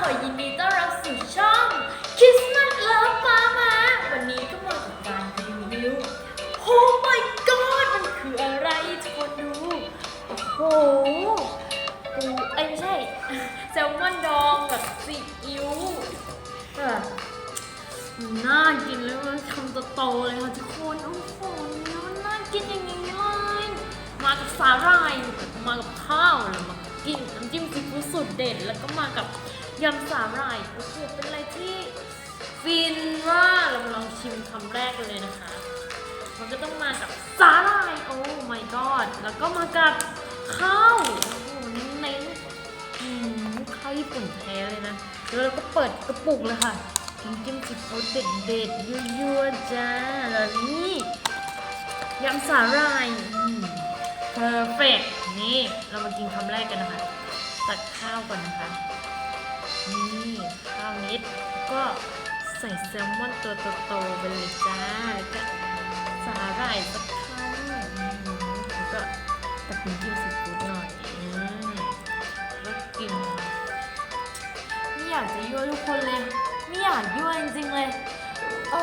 ขอยินดีต้อนรับสู่ช่องคิสมัสเลิฟฟ้ามา วันนี้ก็มากังการรีวิวโอ้ my god มันคืออะไรทุกคนดู โอ้โหปูเอ้ไม่ใช่แซลมอนดองกับซีอิ๊วแบบน่ากินเลยมันทำโตเลยค่ะทุกคน โอ้โหมันน่ากินอย่างนี้เลยมากับสาหร่ายมากับข้าวเลยมา กินน้ำจิ้มซีฟู้ดสูตรเด็ด แล้วก็มากับยำสาหร่ายโอ้โหเป็นอะไรที่ฟินว่าเรามาลองชิมคำแรกกันเลยนะคะ มันก็ต้องมากับสาหร่ายโอ้ my god แล้วก็มากับข้าวโอ้โหเน้นข้าวญี่ปุ่นแท้เลยนะแล้วเราก็เปิดกระปุกเลยค่ะน้ำจิ้มซีฟู้ดเด็ดๆยั่วๆจ้าแล้วนี่ยำสาหร่าย เพอร์เฟกนี่เรามากินคำแรกกันนะคะ ตักข้าวก่อนนะคะ นี่ข้าวนิด ก็ใส่แซลมอนตัวโตๆไปเลยจ้าแล้วก็สาหร่ายสักคำอืมแล้วก็ตักน้ำจิ้มซีฟู้ดหน่อยอืมแล้วกินไม่อยากจะยั่วทุกคนเลย ไม่อยากยั่วจริงๆเลย โอ้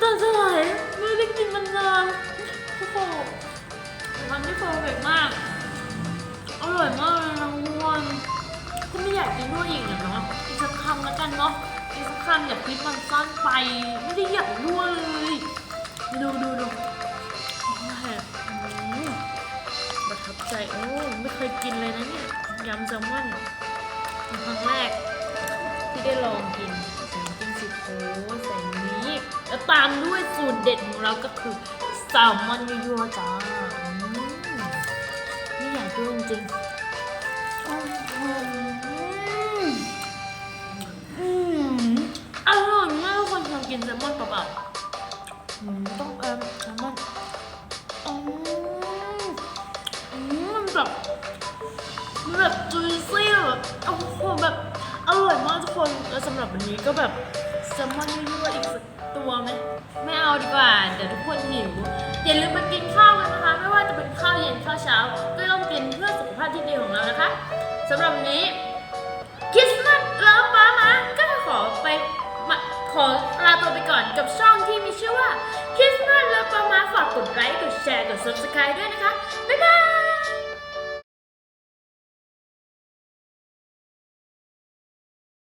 ำตาจะไหลไม่ได้กินมันนานโอ้โหมันที่เพอร์เฟกต์มาก อร่อยมากเลยนะทุกคนก็ไม่อยากกินด้วยอีกเนาะอีกสักคำแล้วกันเนาะอีกสักคำอย่าคิดมันสั้นไป ไม่ได้อยากด้วยเลยดูดูดูโอ้ยอืมประทับใจโอ้ไม่เคยกินเลยนะเนี่ยยำแซลมอนครั้งแรกที่ได้ลองกินใส่น้ำจิ้มซีฟู้ดใส่นี้แล้ว ตามด้วยสูตรเด็ดของเราก็คือแซลมอนยั่วๆจ้าอืมไม่อยากดูจริงๆอื้อหืออืมอร่อยมากทุกคนลองกินแซลมอนเปล่าๆอืมต้องเอิมแซลมอนอืมอืมมันแบบมันแบบจุยซี่แบบโอ้โหแบบอร่อยมากทุกคน แล้วสำหรับวันนี้ก็แบบแซลมอนยั่วๆอีกสัก ตัวไหมไม่เอาดีกว่า เดี๋ยวทุกคนหิวอย่าลืมมากินข้าวกันนะคะ ไม่ว่าจะเป็นข้าวเย็นข้าวเช้า ก็ต้องกินเพื่อสุขภาพที่ดีของเรานะคะสำหรับวันนี้คริสต์มาสแล้วป้ามาก็ขอไปขอลาตัวไปก่อนกับช่องที่มีชื่อว่าคริสต์มาสแล้วป้ามาฝากกดไลค์กดแชร์กด subscribe ด้วยนะคะ